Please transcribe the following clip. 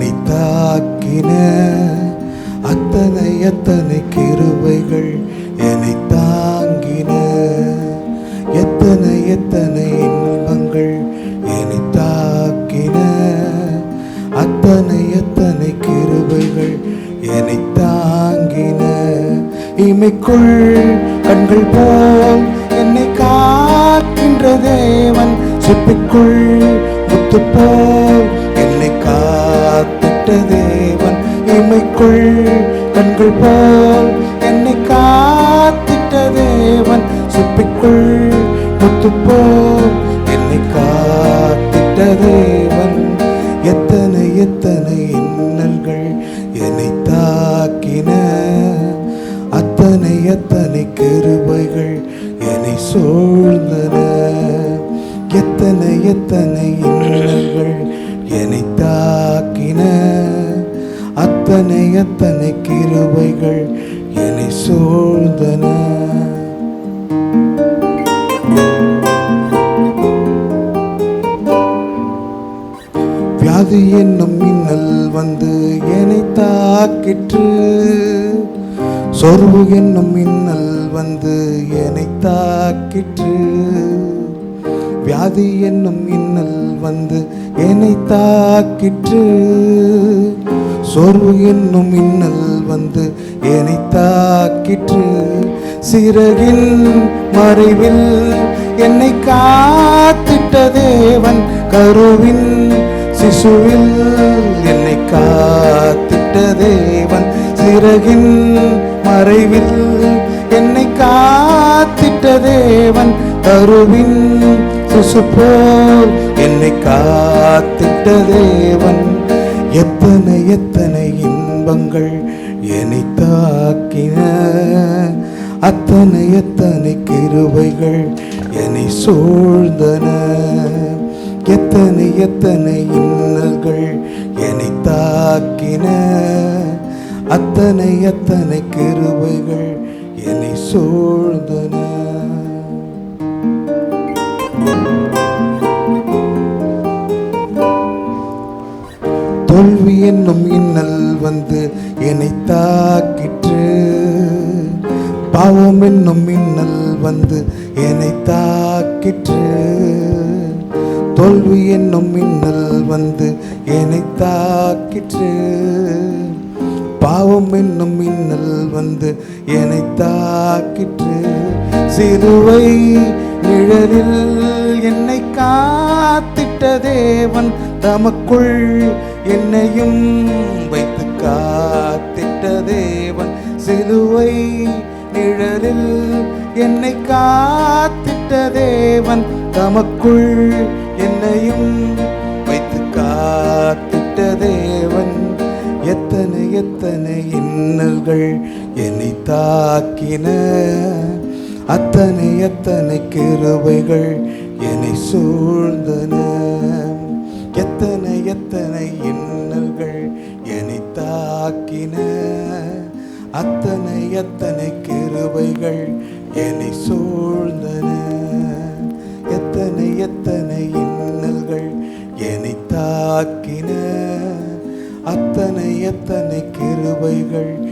என்னை தாக்கின அத்தனை அத்தனை கிருபைகள் என்னை தாங்கின. எத்தனை எத்தனை இன்பங்கள் என்னை தாக்கின. அத்தனை எத்தனை கிருபைகள் என்னை தாங்கின. இமைக்குள் கண்கள் போல் என்னை காக்கின்ற தேவன் சிப்பிக்குள் முத்து போல் காத்திட்ட தேவன் இமைக்குள் கண்கள் போல் என்னை காத்திட்ட தேவன் சுப்பிக்குள் முத்துப்போல் என்னை காத்திட்ட தேவன். எத்தனை எத்தனை இன்னல்கள் என்னை தாக்கின? அத்தனை எத்தனை கிருபைகள் என்னை சூழ்ந்தன. எத்தனை எத்தனை இன்னல்கள் என்னை அத்தனை எத்தனை கிருபைகள் என்னை சூழ்ந்தன. வியாதி என்னும் மின்னல் வந்து என்னை தாக்கிற்று. சொர்வு என்னும் மின்னல் வந்து என்னை தாக்கிற்று. வியாதி என்னும் மின்னல் வந்து என்னை தாக்கிற்று. சோர்வு என்னும் மின்னல் வந்து என்னை தாக்கிற்று. சிறகின் மறைவில் என்னை காத்திட்ட தேவன் கருவின் சிசுவில் என்னை காத்திட்ட தேவன் சிறகின் மறைவில் என்னை காத்திட்ட தேவன் கருவின் சிசு போல் என்னை காத்திட்ட தேவன் எத்தனை எத்தனை இன்பங்கள் என்னை தாக்கின? அத்தனை எத்தனை கிருவைகள் என்னை சூழ்ந்தன. எத்தனை எத்தனை இன்னல்கள் என்னை தாக்கின? அத்தனை எத்தனை கிருவைகள் என்னை சூழ்ந்தன. தோல்வி என்னும் இன்னல் வந்து என்னை தாக்கிற்று. பாவம் என்னும் இன்னல் வந்து என்னை தாக்கிற்று. தோல்வி என்னும் மின்னல் வந்து என்னை தாக்கிற்று. பாவம் என்னும் மின்னல் வந்து என்னை தாக்கிற்று. சிறுவை நிழலில் என்னை காத்திட்ட தேவன் தமக்குள் என்னையும் வைத்து காத்திட்ட தேவன் சிலுவை நிழலில் என்னை காத்திட்ட தேவன் தமக்குள் என்னையும் வைத்து காத்திட்ட தேவன். எத்தனை எத்தனை இன்னல்கள் என்னை தாக்கின? அத்தனை எத்தனை கிருபைகள் என்னை சூழ்ந்தன? எத்தனை எத்தனை உண்டாக்கின அத்தனை அத்தனை கிருபைகள் என்னை சூழ்ந்தன. எத்தனை எத்தனை இன்னல்கள் என்னை தாக்கின. அத்தனை எத்தனை கிருபைகள்